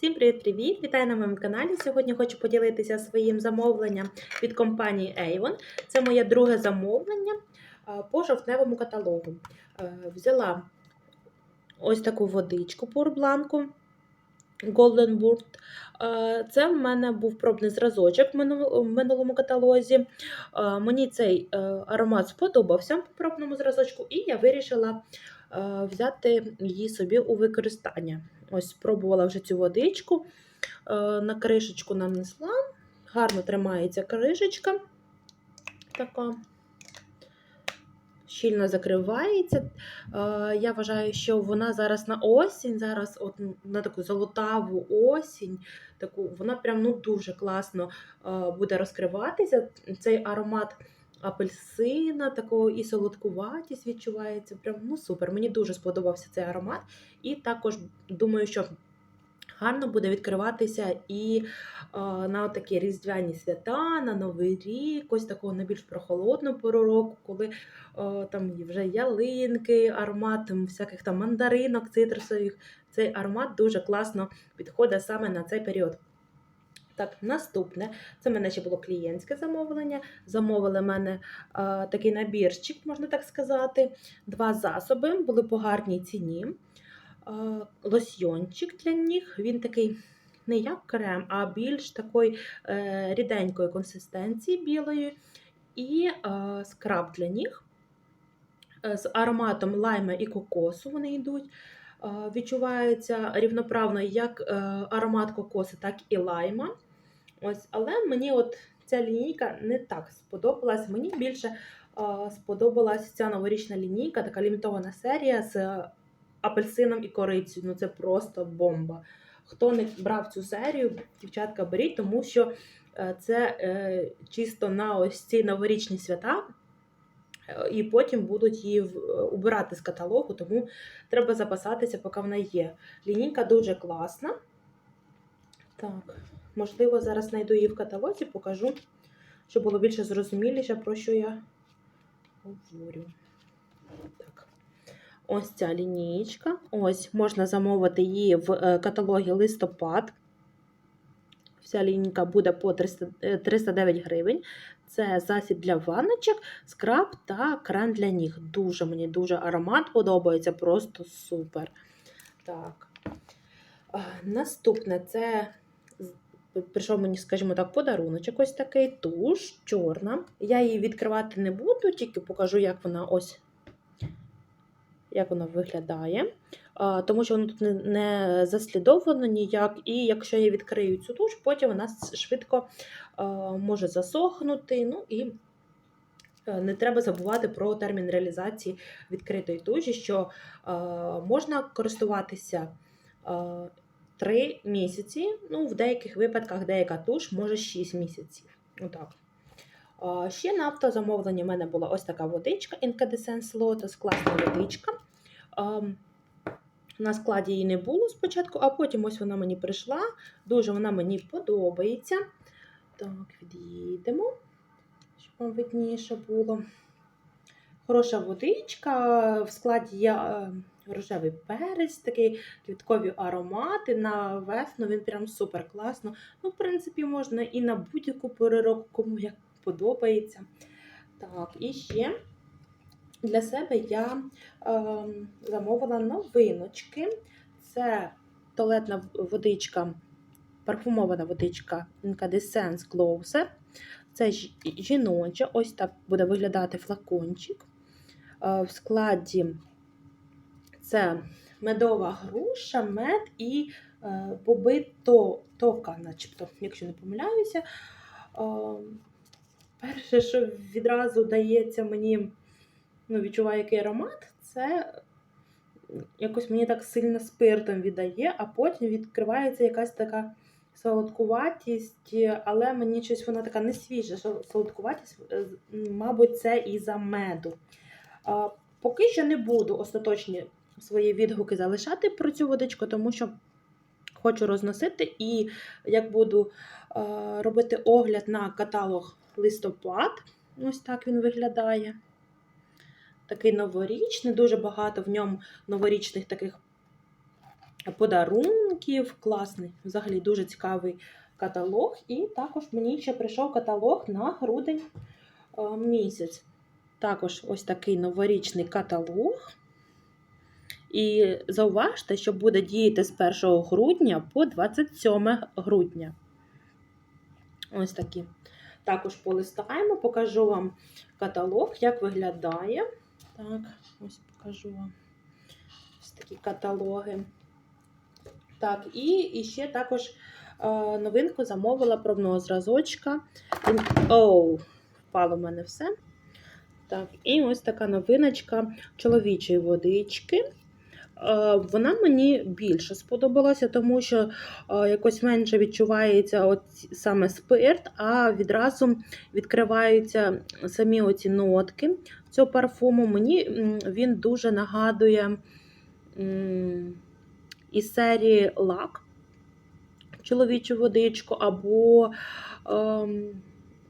Всім привіт-привіт! Вітаю на моєму каналі. Сьогодні хочу поділитися своїм замовленням від компанії Avon. Це моє друге замовлення по жовтневому каталогу. Е, Взяла ось таку водичку пурбланку Golden Word. Е, Це в мене був пробний зразочок в минулому- каталозі. Е, Мені цей аромат сподобався в пробному зразочку, і я вирішила взяти її собі у використання. Ось спробувала вже цю водичку, е, на кришечку нанесла. Гарно тримається кришечка. Така. Щільно закривається. Е, Я вважаю, що вона зараз на осінь, зараз от на таку золотаву осінь, таку, вона прям ну, дуже класно е, буде розкриватися. Цей аромат апельсина, такого і солодкуватість відчувається. Прям ну супер. Мені дуже сподобався цей аромат. І також думаю, що гарно буде відкриватися і е, на такі різдвяні свята, на Новий рік, ось такого на більш прохолодну пору року, коли е, там вже ялинки, аромат всяких там мандаринок, цитрусових. Цей аромат дуже класно підходить саме на цей період. Так, наступне, це в мене ще було клієнтське замовлення. Замовили мене е, такий набірчик, можна так сказати. Два засоби були по гарній ціні. Е, лосьйончик для ніг. Він такий не як крем, а більш такої е, ріденької консистенції білої. І е, скраб для ніг е, з ароматом лайма і кокосу вони йдуть. Відчувається рівноправно як аромат кокосу, так і лайма. Ось, але мені от ця лінійка не так сподобалась. Мені більше е, сподобалась ця новорічна лінійка, така лімітована серія з апельсином і корицею. Ну це просто бомба. Хто не брав цю серію, дівчатка, беріть, тому що е, це е, чисто на ось ці новорічні свята. е, І потім будуть її убирати з каталогу, тому треба запасатися, поки вона є. Лінійка дуже класна. Так, можливо, зараз знайду її в каталозі, покажу, щоб було більше зрозуміліше, про що я говорю. Так. Ось ця лінійка. Ось можна замовити її в е, каталогі листопад. Вся лінійка буде по 300, е, 309 гривень. Це засіб для ванночок, скраб та крем для ніг. Дуже мені дуже аромат подобається, просто супер. Так. Наступне це прийшов мені, скажімо так, подаруночок ось такий туш, чорна. Я її відкривати не буду, тільки покажу, як вона ось як вона виглядає. А, Тому що воно тут не, заслідовано ніяк, і якщо я відкрию цю туш, потім вона швидко а, може засохнути. Ну і е, не треба забувати про термін реалізації відкритої туші, що а, можна користуватися. а, 3 місяці, ну, в деяких випадках деяка туш може 6 місяців. Отак. Ще на автозамовленні в мене була ось така водичка Incandescence Lotus, класна водичка. На складі її не було спочатку, а потім ось вона мені прийшла. Дуже вона мені подобається. Так, від'їдемо, щоб вам видніше було. Хороша водичка. В складі є е, рожевий перець, такий квіткові аромати. На весну він прям супер класно. Ну, в принципі, можна і на будь-яку пору року, кому як подобається. Так, і ще для себе я е, замовила новиночки. Це туалетна водичка, парфумована водичка Incandescence Closer. Це жіноча, ось так буде виглядати флакончик. Е, В складі це медова груша, мед і е, побито тока, начебто, якщо не помиляюся. Е, перше, що відразу дається мені, ну, відчуваю який аромат, це якось мені так сильно спиртом віддає, а потім відкривається якась така солодкуватість, але мені щось вона така не свіжа. сол- Солодкуватість, е, мабуть, це із-за меду. Поки що не буду остаточні свої відгуки залишати про цю водичку, тому що хочу розносити і як буду е, робити огляд на каталог листопад, ось так він виглядає. Такий новорічний, дуже багато в ньому новорічних таких подарунків. Класний, взагалі дуже цікавий каталог. І також мені ще прийшов каталог на грудень е, місяць. Також ось такий новорічний каталог. І зауважте, що буде діяти з 1 грудня по 27 грудня. Ось такі. Також полистаємо, покажу вам каталог, як виглядає. Так, ось покажу вам ось такі каталоги. Так, і, і ще також е, новинку замовила пробного зразочка. Він- Оу, впало в мене все. Так, і ось така новиночка чоловічої водички. Вона мені більше сподобалася, тому що якось менше відчувається от саме спирт, а відразу відкриваються самі оці нотки цього парфуму. Мені він дуже нагадує із серії лак чоловічу водичку, або ем,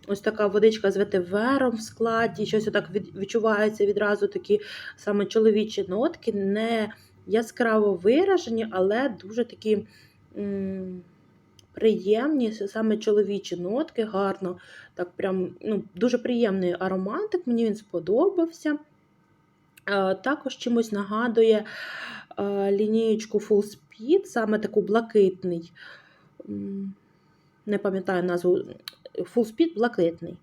ось така водичка з ветивером в складі. Щось отак від, відчуваються відразу такі саме чоловічі нотки, не яскраво виражені, але дуже такі м, приємні, саме чоловічі нотки, гарно. Так, прям, ну, дуже приємний ароматик, мені він сподобався. Е, Також чимось нагадує е, лінієчку Full Speed, саме таку блакитний. Не пам'ятаю назву. Full Speed блакитний.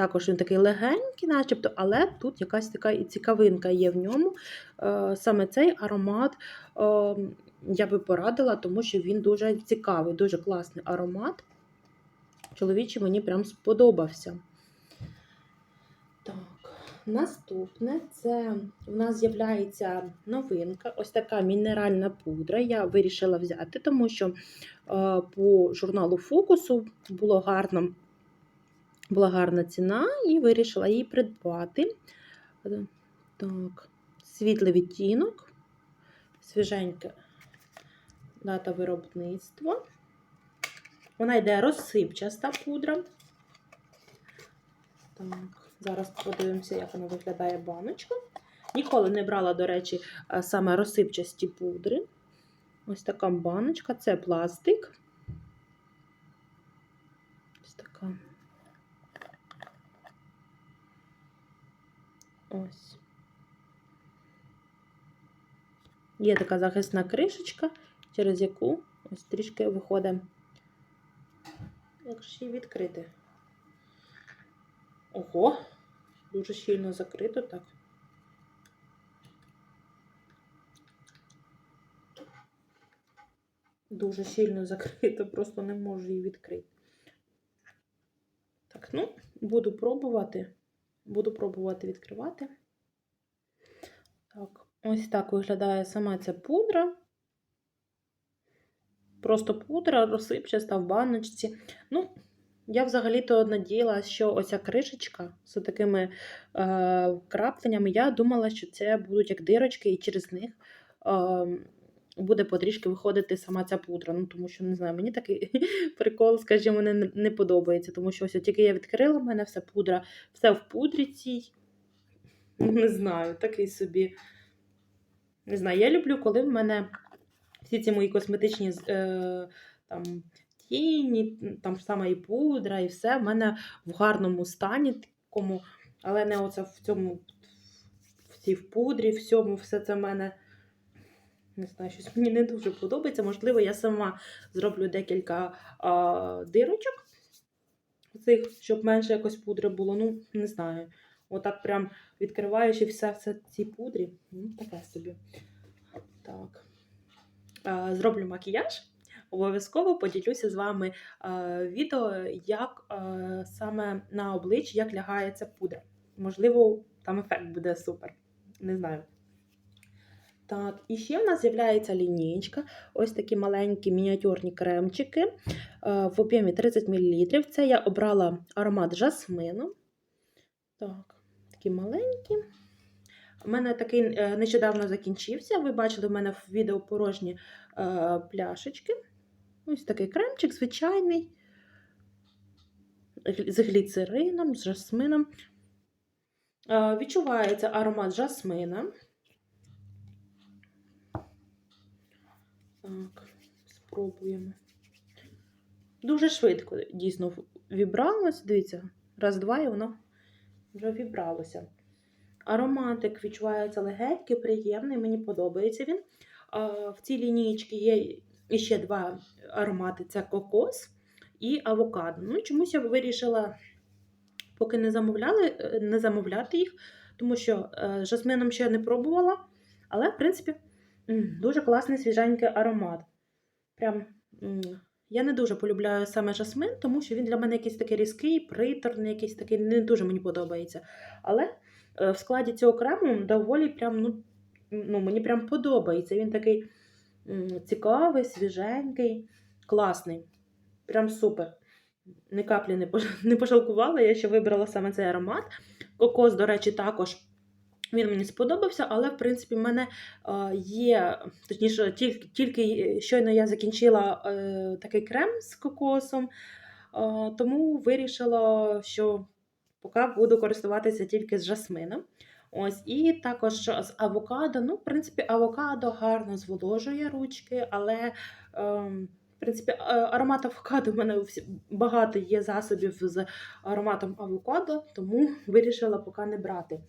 Також він такий легенький, начебто, але тут якась така і цікавинка є в ньому. Е, Саме цей аромат е, я би порадила, тому що він дуже цікавий, дуже класний аромат. Чоловічий мені прям сподобався. Так, наступне це в нас з'являється новинка, ось така мінеральна пудра. Я вирішила взяти, тому що е, по журналу Фокусу було гарно, була гарна ціна, і вирішила її придбати. Е, Так, світлий відтінок, свіженька дата виробництва. Вона йде розсипчаста пудра. Так, зараз подивимося, як вона виглядає баночка. Ніколи не брала, до речі, е, саме розсипчасті пудри. Ось така баночка, це пластик. Ось така. Ось. Є така захисна кришечка, через яку ось трішки виходить. Як ж її відкрити? Ого, дуже щільно закрито так. Дуже щільно закрито, просто не можу її відкрити. Так, ну, буду пробувати. Буду пробувати відкривати. Так, ось так виглядає сама ця пудра. Просто пудра розсипчаста в баночці. Ну, я взагалі-то надіялася, що оця кришечка з такими е, крапленнями, я думала, що це будуть як дирочки, і через них е, буде потрішки виходити сама ця пудра. Ну, тому що, не знаю, мені такий прикол, скажімо, не, не подобається. Тому що ось тільки я відкрила, в мене все пудра, все в пудрі цій. Ну, Не знаю, такий собі. Не знаю, я люблю, коли в мене всі ці мої косметичні е, там, тіні, там саме і пудра, і все в мене в гарному стані, такому, але не оце в цьому, в в пудрі, всьому, все це в мене. Не знаю, щось мені не дуже подобається. Можливо, я сама зроблю декілька а, дирочок, цих, щоб менше якось пудри було. Ну, не знаю. Отак прям відкриваючи все в цій пудрі. Ну, таке собі. Так. А, зроблю макіяж. Обов'язково поділюся з вами а, відео, як а, саме на обличчі, як лягається пудра. Можливо, там ефект буде супер. Не знаю. Так, і ще в нас з'являється лінійка. Ось такі маленькі мініатюрні кремчики е, в об'ємі 30 мл. Це я обрала аромат жасмину. Так, такі маленькі. У мене такий е, нещодавно закінчився. Ви бачили, в мене в відео порожні е, пляшечки. Ось такий кремчик, звичайний, з гліцерином, з жасмином. Відчувається аромат жасмина. Так, спробуємо. Дуже швидко дійсно вібралось. Дивіться, раз-два і воно вже вібралося. Ароматик відчувається легенький, приємний, мені подобається він. В цій лінійці є ще два аромати: це кокос і авокадо. Ну, чомусь я вирішила, поки не замовляли, е, не замовляти їх, тому що е, жасмином ще не пробувала. Але, в принципі, дуже класний свіженький аромат. Прям я не дуже полюбляю саме жасмин, тому що він для мене якийсь такий різкий, приторний, якийсь такий не дуже мені подобається. Але е, в складі цього крему доволі прям, ну, ну, мені прям подобається. Він такий цікавий, свіженький, класний. Прям супер. Ні каплі не пож- не пожалкувала, я ще вибрала саме цей аромат. Кокос, до речі, також він мені сподобався, але в принципі в мене е, є, точніше, тільки, тільки щойно я закінчила е, такий крем з кокосом, е, тому вирішила, що поки буду користуватися тільки з жасмином. Ось, і також з авокадо. Ну, в принципі, авокадо гарно зволожує ручки, але. в принципі, аромат авокадо в мене багато є засобів з ароматом авокадо, тому вирішила поки не брати.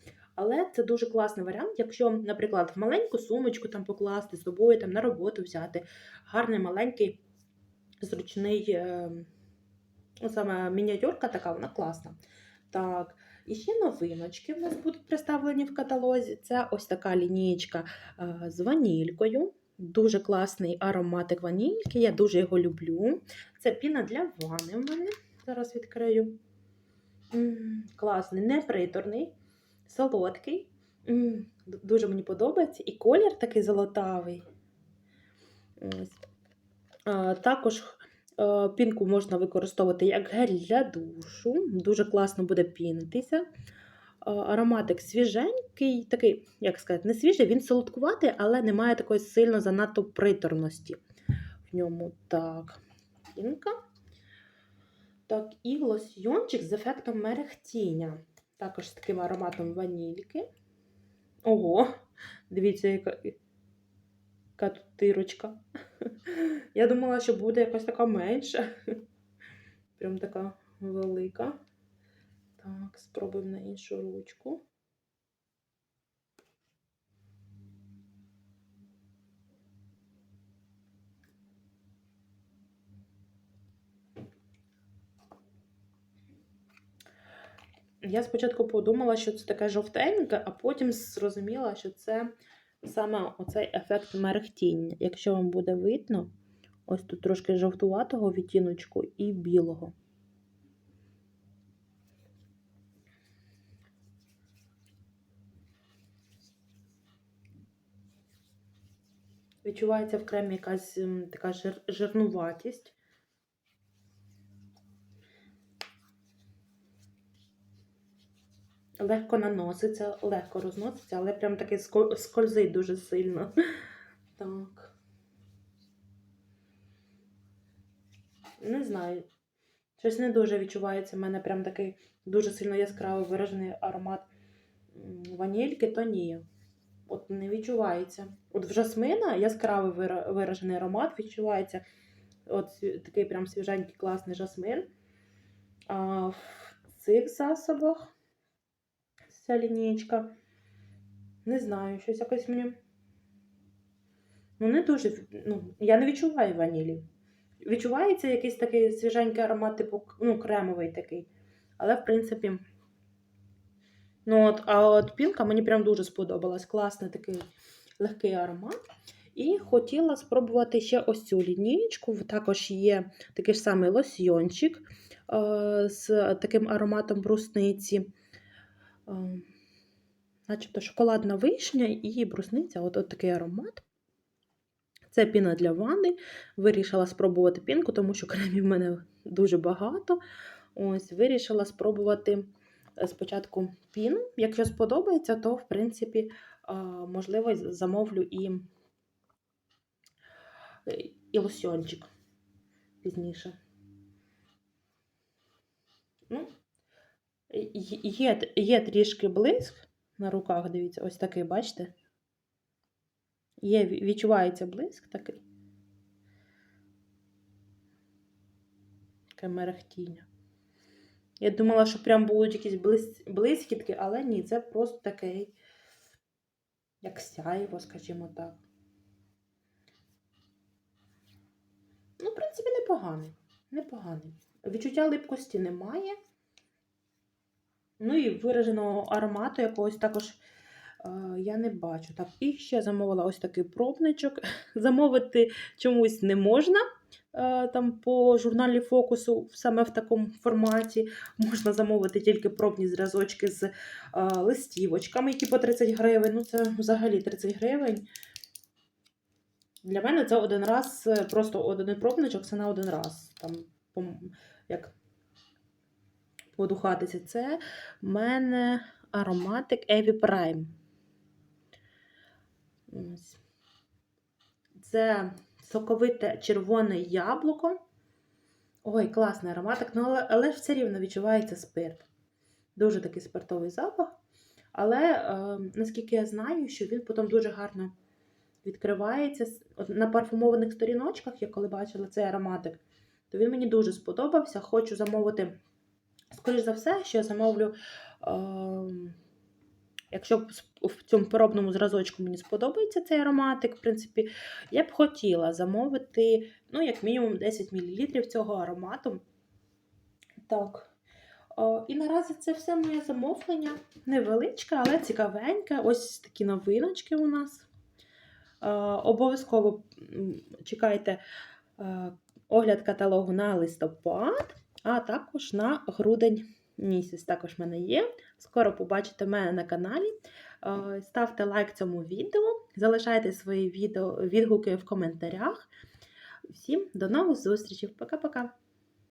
Але це дуже класний варіант, якщо, наприклад, в маленьку сумочку там покласти з собою, там на роботу взяти. Гарний маленький, зручний, ну, саме мініатюрка така, вона класна. Так, і ще новиночки в нас будуть представлені в каталозі. Це ось така лінієчка е, з ванількою. Дуже класний ароматик ванільки, я дуже його люблю. Це піна для ванни в мене. Зараз відкрию. М, Класний, неприторний, солодкий. М, Дуже мені подобається. І колір такий золотавий. Ось. А, Також е, пінку можна використовувати як гель для душу. Дуже класно буде пінитися. А, Ароматик свіженький, такий, як сказати, не свіжий, він солодкуватий, але немає такої сильно занадто приторності в ньому. Так, пінка. Так, і лосьйончик з ефектом мерехтіння. Також з таким ароматом ванільки. Ого, дивіться, яка, яка тут тирочка. Я думала, що буде якась така менша. Прям така велика. Так, спробуємо на іншу ручку. Я спочатку подумала, що це таке жовтеньке, а потім зрозуміла, що це саме оцей ефект мерехтіння. Якщо вам буде видно, ось тут трошки жовтуватого відтіночку і білого. Відчувається в кремі якась така жир, жирнуватість. Легко наноситься, легко розноситься, але прям таки скользить дуже сильно. Так. Не знаю. Щось не дуже відчувається. в мене прям такий дуже сильно яскравий виражений аромат ванільки, то ні. От не відчувається. От в жасмина яскравий виражений аромат відчувається. От такий прям свіженький класний жасмин. А в цих засобах ця лінієчка. Не знаю, щось якось мені. Ну, не дуже. Ну, я не відчуваю ванілі. Відчувається якийсь такий свіженький аромат, типу, ну, кремовий такий. Але, в принципі. Ну, от, а от пінка мені прям дуже сподобалась. Класний такий легкий аромат. І хотіла спробувати ще ось цю лінієчку. Також є такий ж самий лосьйончик е, з таким ароматом брусниці. Е, начебто шоколадна вишня і брусниця. От, от такий аромат. Це піна для ванни. Вирішила спробувати пінку, тому що кремів в мене дуже багато. Ось, вирішила спробувати е, спочатку піну. Якщо сподобається, то, в принципі, е, можливо, замовлю і, е, і лосьончик пізніше. Ну, Е, є, є трішки блиск на руках, дивіться, ось такий, бачите? Є, Відчувається блиск такий. Таке мерехтіння. Я думала, що прям будуть якісь блис... блискітки, але ні, це просто такий, як сяйво, скажімо так. Ну, в принципі, непоганий. Непоганий. Відчуття липкості немає. Ну і вираженого аромату якогось також е, я не бачу. Так, і ще замовила ось такий пробничок. Замовити чомусь не можна. е, Там по журналі фокусу саме в такому форматі можна замовити тільки пробні зразочки з е, листівочками, які по 30 гривень. Ну, це взагалі 30 гривень. Для мене це один раз, просто один пробничок, це на один раз. Там, пом- подухатися. Це в мене ароматик Evie Prime. Це соковите червоне яблуко. Ой, класний ароматик, ну, але, але ж все рівно відчувається спирт. Дуже такий спиртовий запах. Але е, наскільки я знаю, що він потім дуже гарно відкривається. От На парфумованих сторіночках, я коли бачила цей ароматик, то він мені дуже сподобався. Хочу замовити, скоріш за все, що я замовлю. Е, Якщо в цьому пробному зразочку мені сподобається цей ароматик, в принципі, я б хотіла замовити, ну, як мінімум, 10 мл цього аромату. Так. О, і наразі це все моє замовлення. Невеличке, але цікавеньке. Ось такі новиночки у нас. Е, обов'язково чекайте е, огляд каталогу на листопад, а також на грудень місяць. Також в мене є. Скоро побачите мене на каналі. Е, Ставте лайк цьому відео, залишайте свої відео, відгуки в коментарях. Всім до нових зустрічей. Пока-пока!